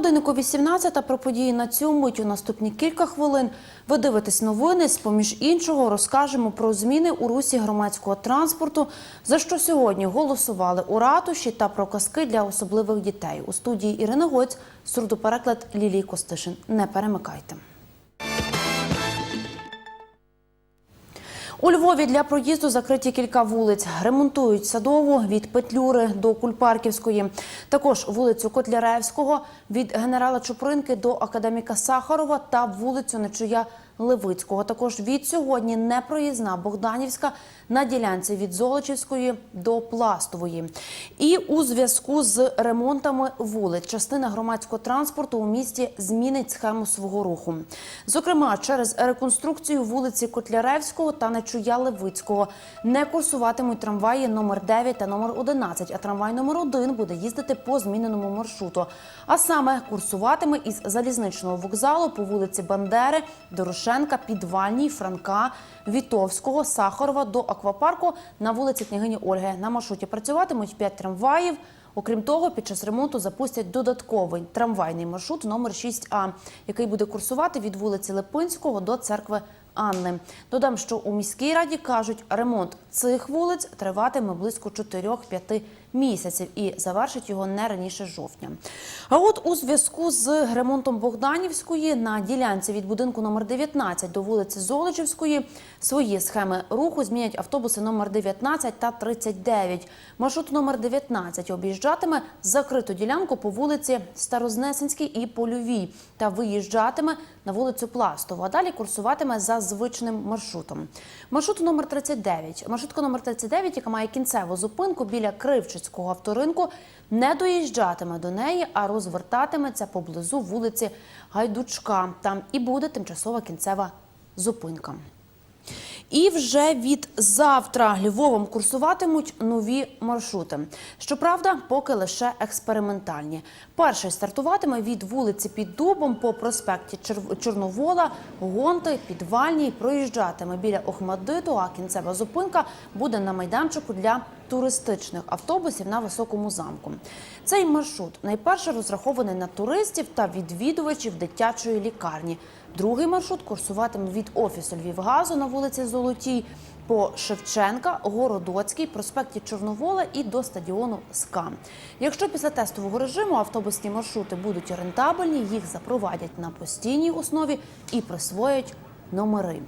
годиннику 18 про події на цю мить у наступні кілька хвилин. Ви дивитесь новини. З поміж іншого розкажемо про зміни у русі громадського транспорту, за що сьогодні голосували у ратуші та про казки для особливих дітей. У студії Ірина Гоць, сурдопереклад Лілії Костишин. Не перемикайте. У Львові для проїзду закриті кілька вулиць. Ремонтують садову від Петлюри до Кульпарківської. Також вулицю Котляревського від генерала Чупринки до академіка Сахарова та вулицю Нечуя Левицького. Також від сьогодні непроїзна Богданівська на ділянці від Золочівської до Пластової. І у зв'язку з ремонтами вулиць частина громадського транспорту у місті змінить схему свого руху. Зокрема, через реконструкцію вулиці Котляревського та Нечуя Левицького не курсуватимуть трамваї номер 9 та номер 11, а трамвай номер 1 буде їздити по зміненому маршруту. А саме курсуватиме із залізничного вокзалу по вулиці Бандери, Дорошенка, Підвальній, Франка, Вітовського, Сахарова до аквапарку на вулиці княгині Ольги. На маршруті працюватимуть 5 трамваїв. Окрім того, під час ремонту запустять додатковий трамвайний маршрут номер 6А, який буде курсувати від вулиці Липинського до церкви Анни. Додам, що у міській раді кажуть, ремонт цих вулиць триватиме близько 4-5 місяців і завершить його не раніше жовтня. А от у зв'язку з ремонтом Богданівської на ділянці від будинку номер 19 до вулиці Золочівської свої схеми руху змінять автобуси номер 19 та 39. Маршрут номер 19 об'їжджатиме закриту ділянку по вулиці Старознесенській і Польовій та виїжджатиме на вулицю Пластову, а далі курсуватиме за звичним маршрутом. Маршрут номер 39. Маршрутка номер 39, яка має кінцеву зупинку біля Кривчицького авторинку, не доїжджатиме до неї, а розвертатиметься поблизу вулиці Гайдучка. Там і буде тимчасова кінцева зупинка. І вже від завтра Львовом курсуватимуть нові маршрути. Щоправда, поки лише експериментальні. Перший стартуватиме від вулиці під Дубом по проспекті Чорновола, Гонти, Підвальній, проїжджатиме біля Охмадиту, а кінцева зупинка буде на майданчику для туристичних автобусів на високому замку. Цей маршрут найперше розрахований на туристів та відвідувачів дитячої лікарні. Другий маршрут курсуватиме від офісу Львівгазу на вулиці Золотій по Шевченка, Городоцький, проспекті Чорновола і до стадіону СКА. Якщо після тестового режиму автобусні маршрути будуть рентабельні, їх запровадять на постійній основі і присвоять номери.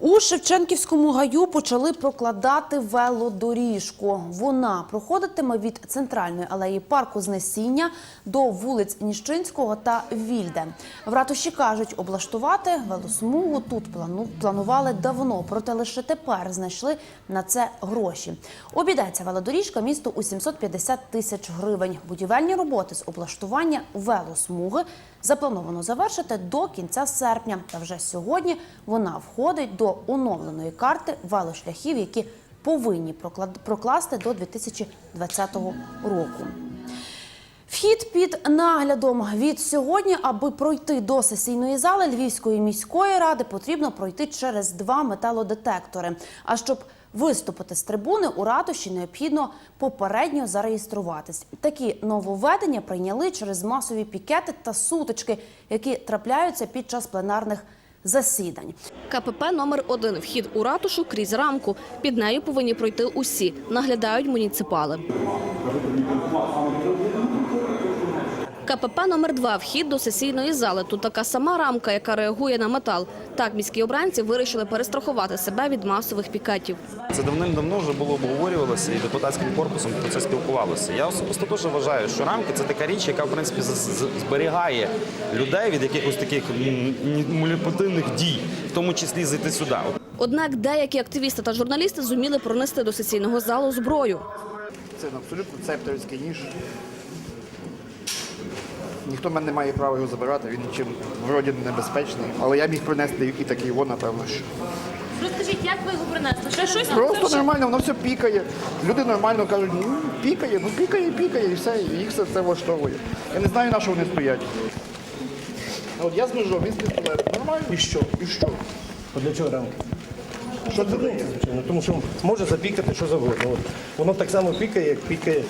У Шевченківському гаю почали прокладати велодоріжку. Вона проходитиме від центральної алеї парку Знесіння до вулиць Ніщинського та Вільде. В ратуші кажуть, облаштувати велосмугу тут плану планували давно, проте лише тепер знайшли на це гроші. Обійдеться велодоріжка місту у 750 тисяч гривень. Будівельні роботи з облаштування велосмуги заплановано завершити до кінця серпня. Та вже сьогодні вона входить до оновленої карти велошляхів, які повинні прокласти до 2020 року. Вхід під наглядом від сьогодні, аби пройти до сесійної зали Львівської міської ради, потрібно пройти через два металодетектори. А щоб виступити з трибуни у ратуші, необхідно попередньо зареєструватись. Такі нововведення прийняли через масові пікети та сутички, які трапляються під час пленарних засідань. КПП номер 1 Вхід у ратушу крізь рамку. Під нею повинні пройти усі. Наглядають муніципали. КПП номер 2 Вхід до сесійної зали. Тут така сама рамка, яка реагує на метал. Так міські обранці вирішили перестрахувати себе від масових пікетів. Це давним-давно вже було обговорювалося і депутатським корпусом про це спілкувалося. Я особисто теж вважаю, що рамки це така річ, яка в принципі зберігає людей від якихось таких маніпулятивних дій, в тому числі зайти сюди. Однак деякі активісти та журналісти зуміли пронести до сесійного залу зброю. Це абсолютно цепторський ніж. Ніхто в мене не має права його забирати, він нічим вроді небезпечний. Але я міг принести і такий, во, напевно, що. Розкажіть, як ви його принесли? Ще щось Просто нормально, воно все пікає. Люди нормально кажуть, ну пікає, ну пікає, пікає, і все, і їх все це влаштовує. Я не знаю, на що вони стоять. А От я з ножом, він з пістолетом. Нормально. І що? І що? А для чого рамки? Що це дає? Звичайно, тому що може запікати що завгодно. От. Воно так само пікає, як пікає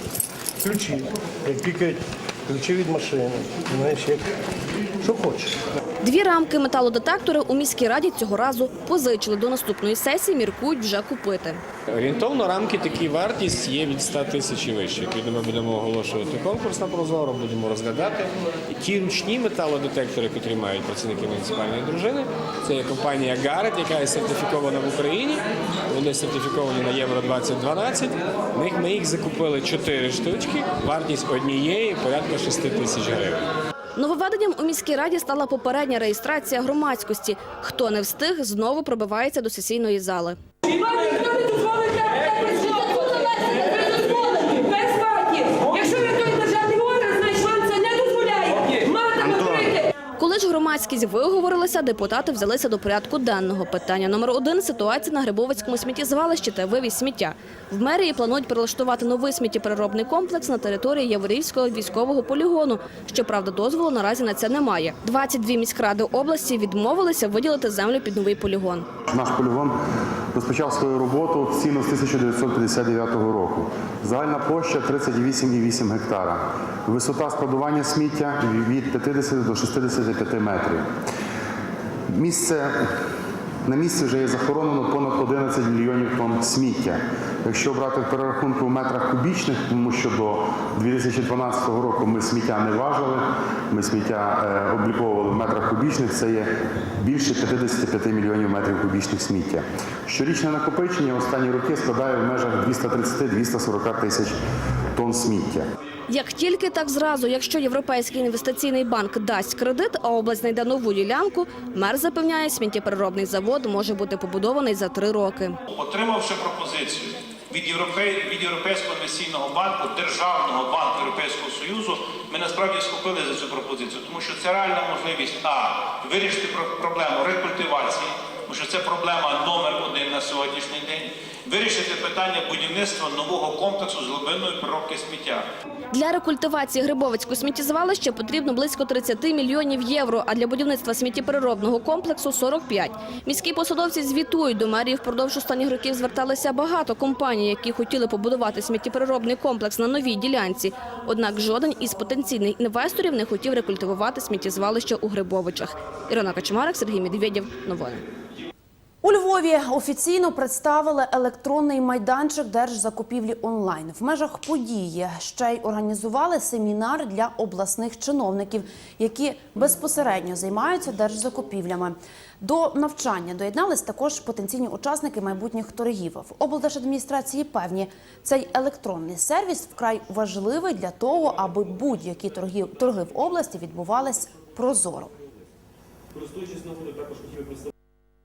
ключі, як пікають ключі від машини, знаєш, як що хочеш. Дві рамки металодетектори у міській раді цього разу позичили до наступної сесії, міркують вже купити. Орієнтовно рамки такі вартість є від 100 тисяч і вище. Відповідно, ми будемо оголошувати конкурс на прозоро, будемо розглядати. Ті ручні металодетектори, які мають працівники муніципальної дружини, це є компанія Гарет, яка є сертифікована в Україні. Вони сертифіковані на Євро 2012. Них ми їх закупили 4 штучки. Вартість однієї порядка 6 тисяч гривень. Нововведенням у міській раді стала попередня реєстрація громадськості. Хто не встиг, знову пробивається до сесійної зали. І вам ніхто не дозволить так дозволити. Без матів. Якщо ви той державний орган, значить вам це не дозволяє. Матиме прийти. Коли ж громадськість виговорилися, депутати взялися до порядку денного. Питання номер один – ситуація на Грибовицькому сміттєзвалищі та вивіз сміття. В мерії планують прилаштувати новий сміттєпереробний комплекс на території Яворівського військового полігону. Щоправда, дозволу наразі на це немає. 22 міськради області відмовилися виділити землю під новий полігон. Наш полігон розпочав свою роботу в ціну з 1959 року. Загальна площа 38,8 гектара. Висота складування сміття від 50 до 65 метрів. Місце на місці вже є захоронено понад 11 мільйонів тонн сміття. Якщо брати перерахунку в метрах кубічних, тому що до 2012 року ми сміття не важили, ми сміття е, обліковували в метрах кубічних, це є більше 55 мільйонів метрів кубічних сміття. Щорічне накопичення останні роки складає в межах 230-240 тисяч тонн сміття. Як тільки так зразу, якщо Європейський інвестиційний банк дасть кредит, а область знайде нову ділянку, мер запевняє, сміттєпереробний завод може бути побудований за три роки. Отримавши пропозицію від, Європе... від Європейського інвестиційного банку, Державного банку Європейського Союзу, ми насправді схопили за цю пропозицію, тому що це реальна можливість а вирішити про- проблему рекультивації, тому що це проблема номер один на сьогоднішній день. Вирішити питання будівництва нового комплексу з глибинної переробки сміття. Для рекультивації Грибовицького сміттєзвалища потрібно близько 30 мільйонів євро, а для будівництва сміттєпереробного комплексу – 45. Міські посадовці звітують, до мерії впродовж останніх років зверталися багато компаній, які хотіли побудувати сміттєпереробний комплекс на новій ділянці. Однак жоден із потенційних інвесторів не хотів рекультивувати сміттєзвалище у Грибовичах. Ірина Качмарик, Сергій Медведєв. Новини. У Львові офіційно представили електронний майданчик держзакупівлі онлайн. В межах події ще й організували семінар для обласних чиновників, які безпосередньо займаються держзакупівлями. До навчання доєднались також потенційні учасники майбутніх торгів. В облдержадміністрації певні, цей електронний сервіс вкрай важливий для того, аби будь-які торги, в області відбувались прозоро.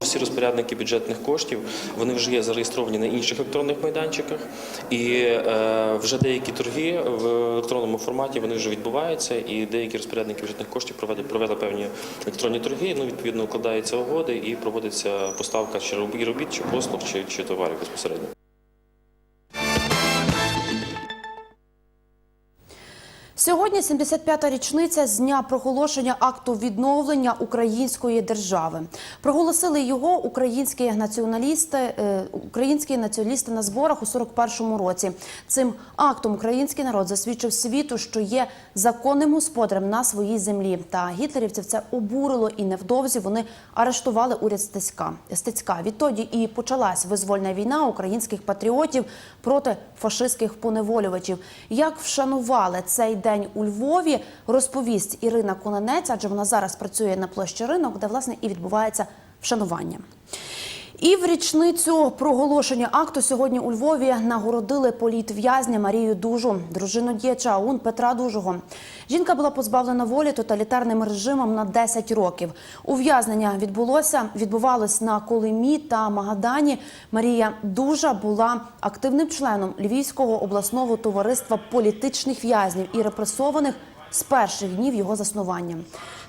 Всі розпорядники бюджетних коштів вони вже є зареєстровані на інших електронних майданчиках, і е, вже деякі торги в електронному форматі вони вже відбуваються, і деякі розпорядники бюджетних коштів провели, провели певні електронні торги. Ну відповідно укладаються угоди і проводиться поставка чи робіт, чи послуг, чи, чи товарів безпосередньо. Сьогодні 75-та річниця з дня проголошення акту відновлення української держави. Проголосили його українські націоналісти, е, українські націоналісти на зборах у 41-му році. Цим актом український народ засвідчив світу, що є законним господарем на своїй землі. Та гітлерівців це обурило, і невдовзі вони арештували уряд Стецька. Стецька. Відтоді і почалась визвольна війна українських патріотів проти фашистських поневолювачів. Як вшанували цей день у Львові, розповість Ірина Кононець, адже вона зараз працює на площі ринок, де власне і відбувається вшанування. І в річницю проголошення акту сьогодні у Львові нагородили політв'язня Марію Дужу, дружину діяча ОУН Петра Дужого. Жінка була позбавлена волі тоталітарним режимом на 10 років. Ув'язнення відбулося відбувалось на Колимі та Магадані. Марія Дужа була активним членом Львівського обласного товариства політичних в'язнів і репресованих з перших днів його заснування.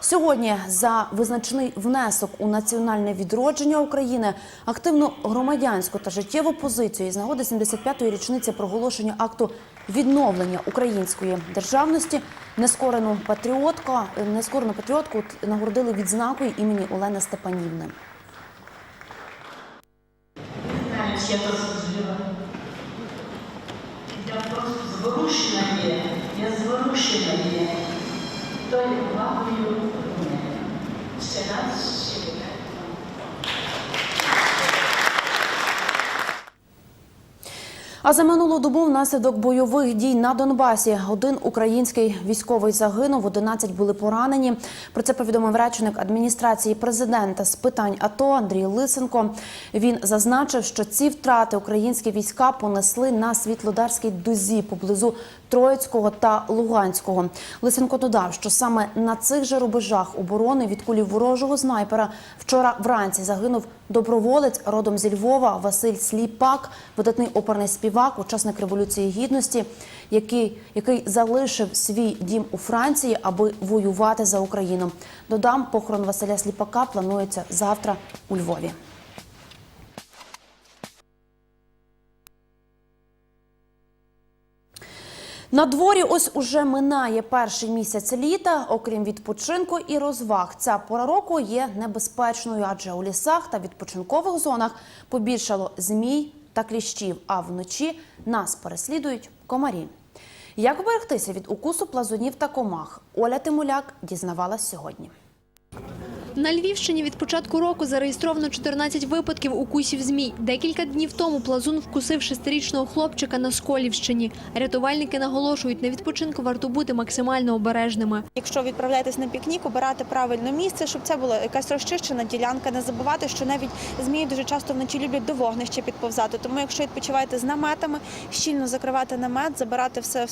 Сьогодні за визначний внесок у національне відродження України, активну громадянську та життєву позицію із нагоди 75-ї річниці проголошення акту відновлення української державності нескорену патріотку, нескорену патріотку нагородили відзнакою імені Олени Степанівни. Знаешь, зворушена є, я зворушена є, тою вагою мене. Ще раз. А за минулу добу внаслідок бойових дій на Донбасі один український військовий загинув, 11 були поранені. Про це повідомив речник адміністрації президента з питань АТО Андрій Лисенко. Він зазначив, що ці втрати українські війська понесли на світлодарській дузі поблизу Троїцького та Луганського. Лисенко додав, що саме на цих же рубежах оборони від кулі ворожого снайпера вчора вранці загинув доброволець родом зі Львова Василь Сліпак, видатний оперний співак, учасник революції гідності, який, який залишив свій дім у Франції, аби воювати за Україну. Додам, похорон Василя Сліпака планується завтра у Львові. На дворі ось уже минає перший місяць літа. Окрім відпочинку і розваг, ця пора року є небезпечною, адже у лісах та відпочинкових зонах побільшало змій та кліщів, а вночі нас переслідують комарі. Як вберегтися від укусу плазунів та комах? Оля Тимуляк дізнавалась сьогодні. На Львівщині від початку року зареєстровано 14 випадків укусів змій. Декілька днів тому плазун вкусив шестирічного хлопчика на Сколівщині. Рятувальники наголошують, на відпочинку варто бути максимально обережними. Якщо відправляєтесь на пікнік, обирати правильне місце, щоб це була якась розчищена ділянка. Не забувати, що навіть змії дуже часто вночі люблять до вогнища підповзати. Тому, якщо відпочиваєте з наметами, щільно закривати намет, забирати все,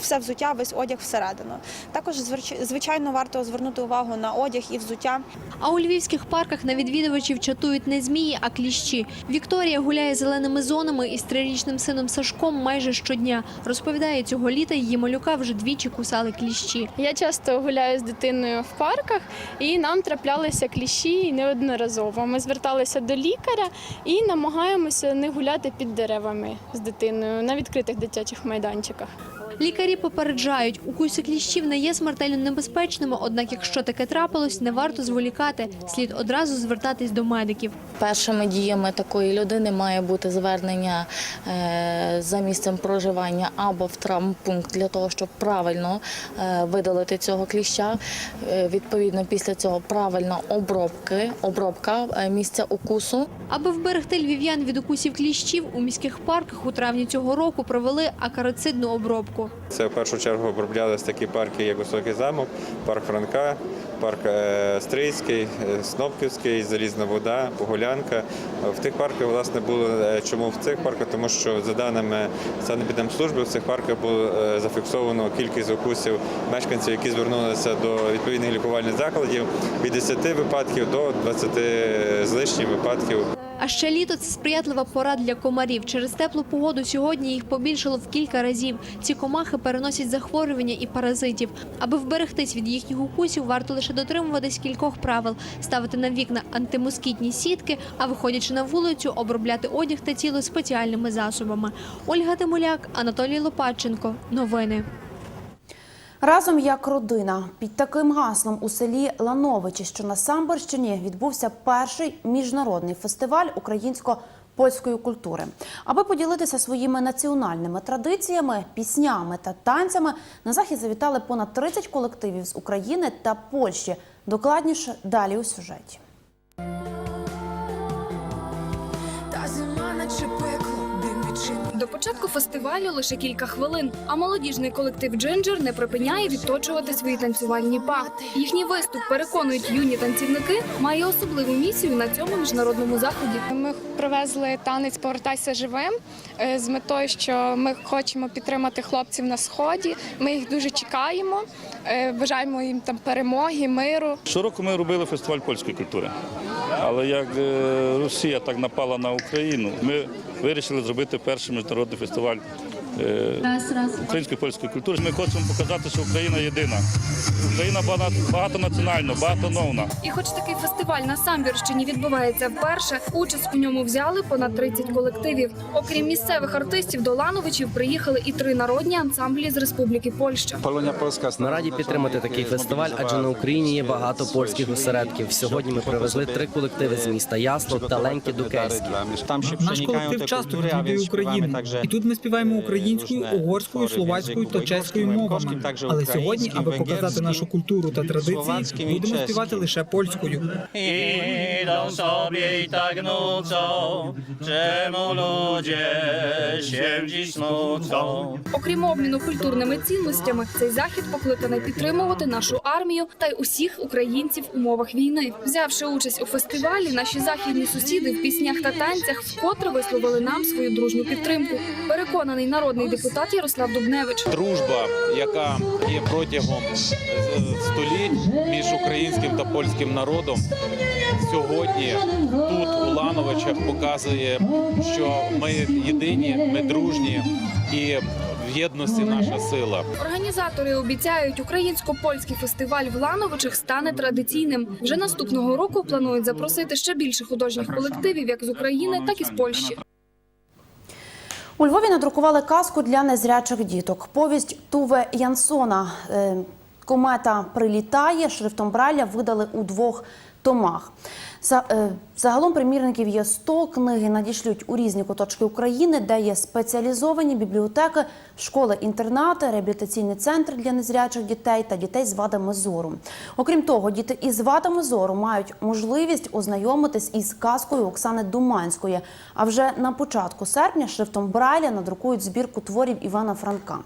все взуття, весь одяг всередину. Також звич- звичайно варто звернути увагу на одяг і взуття. А у львівських парках на відвідувачів чатують не змії, а кліщі. Вікторія гуляє зеленими зонами із трирічним сином Сашком майже щодня. Розповідає, цього літа її малюка вже двічі кусали кліщі. Я часто гуляю з дитиною в парках, і нам траплялися кліщі неодноразово. Ми зверталися до лікаря і намагаємося не гуляти під деревами з дитиною на відкритих дитячих майданчиках. Лікарі попереджають, укуси кліщів не є смертельно небезпечними, однак, якщо таке трапилось, не варто зволікати. Слід одразу звертатись до медиків. Першими діями такої людини має бути звернення е, за місцем проживання або в травмпункт для того, щоб правильно е, видалити цього кліща. Е, Відповідно, після цього правильна обробки, обробка місця укусу. Аби вберегти львів'ян від укусів кліщів, у міських парках у травні цього року провели акароцидну обробку. Це в першу чергу оброблялись такі парки, як Високий замок, парк Франка, парк е, Стрийський, е, Снопківський, Залізна вода, Погулянка. В тих парках власне було е, чому в цих парках, тому що за даними санепідемслужби, в цих парках було зафіксовано кількість укусів мешканців, які звернулися до відповідних лікувальних закладів від 10 випадків до 20 з лишнім випадків. А ще літо це сприятлива пора для комарів. Через теплу погоду сьогодні їх побільшало в кілька разів. Ці комахи переносять захворювання і паразитів. Аби вберегтись від їхніх укусів, варто лише дотримуватись кількох правил: ставити на вікна антимоскітні сітки, а виходячи на вулицю, обробляти одяг та тіло спеціальними засобами. Ольга Тимуляк, Анатолій Лопатченко. Новини. Разом як родина під таким гаслом у селі Лановичі, що на Самборщині, відбувся перший міжнародний фестиваль українсько-польської культури. Аби поділитися своїми національними традиціями, піснями та танцями, на захід завітали понад 30 колективів з України та Польщі. Докладніше далі у сюжеті. Та зима наче. До початку фестивалю лише кілька хвилин, а молодіжний колектив Джинджер не припиняє відточувати свої танцювальні па. Їхній виступ переконують юні танцівники, має особливу місію на цьому міжнародному заході. Ми привезли танець Повертайся живим е, з метою, що ми хочемо підтримати хлопців на сході. Ми їх дуже чекаємо. е, Бажаємо їм там перемоги, миру. Щороку ми робили фестиваль польської культури. Але як е, Росія так напала на Україну, ми вирішили зробити перший міжнародний фестиваль української польської культури. Ми хочемо показати, що Україна єдина. Україна багато- багатонаціональна, багатоновна. І хоч такий фестиваль на Самбірщині відбувається вперше, участь у ньому взяли понад 30 колективів. Окрім місцевих артистів, до Лановичів приїхали і три народні ансамблі з Республіки Польща. Ми раді підтримати такий фестиваль, адже на Україні є багато польських осередків. Сьогодні ми привезли три колективи з міста Ясно та Ленькі Дукейські. Наш колектив часто відвідує Україну, і тут ми співаємо українською. Українською, угорською, словацькою та чеською мовами. Але сьогодні, аби показати нашу культуру та традиції, будемо співати лише польською. Idą sobie i tak nucą, czemu ludzie się dziś smucą. Окрім обміну культурними цінностями, цей захід покликаний підтримувати нашу армію та й усіх українців в умовах війни. Взявши участь у фестивалі, наші західні сусіди в піснях та танцях вкотре висловили нам свою дружню підтримку. Переконаний народний депутат Ярослав Дубневич. дружба, яка є протягом е, століть між українським та польським народом, сьогодні тут у Лановичах показує, що ми єдині, ми дружні і в єдності наша сила. Організатори обіцяють, українсько-польський фестиваль в Лановичах стане традиційним. Вже наступного року планують запросити ще більше художніх колективів, як з України, так і з Польщі. У Львові надрукували казку для незрячих діток. Повість Туве Янсона е, Комета прилітає шрифтом Брайля видали у двох томах. Е, Загалом примірників є 100, книги надішлють у різні куточки України, де є спеціалізовані бібліотеки, школи-інтернати, реабілітаційний центр для незрячих дітей та дітей з вадами зору. Окрім того, діти із вадами зору мають можливість ознайомитись із казкою Оксани Думанської. А вже на початку серпня шрифтом Брайля надрукують збірку творів Івана Франка.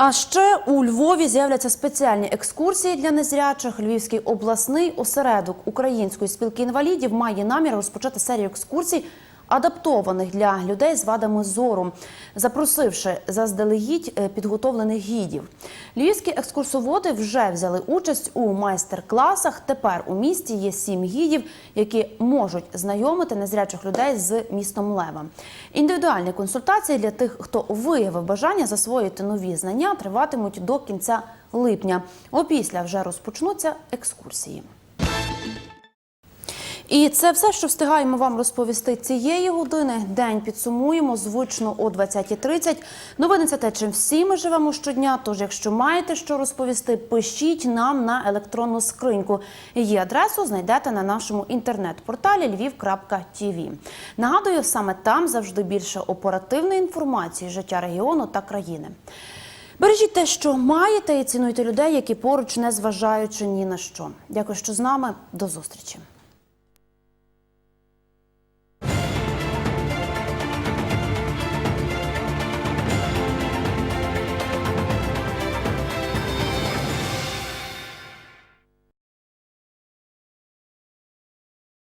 А ще у Львові з'являться спеціальні екскурсії для незрячих. Львівський обласний осередок Української спілки інвалідів має намір розпочати серію екскурсій, адаптованих для людей з вадами зору, запросивши заздалегідь е, підготовлених гідів. Львівські екскурсоводи вже взяли участь у майстер-класах. Тепер у місті є сім гідів, які можуть знайомити незрячих людей з містом Лева. Індивідуальні консультації для тих, хто виявив бажання засвоїти нові знання, триватимуть до кінця липня. Опісля вже розпочнуться екскурсії. І це все, що встигаємо вам розповісти цієї години. День підсумуємо звично о 20.30. Новини це те, чим всі ми живемо щодня. Тож, якщо маєте що розповісти, пишіть нам на електронну скриньку. Її адресу знайдете на нашому інтернет-порталі lviv.tv. Нагадую, саме там завжди більше оперативної інформації, життя регіону та країни. Бережіть те, що маєте, і цінуйте людей, які поруч, не зважаючи ні на що. Дякую, що з нами. До зустрічі.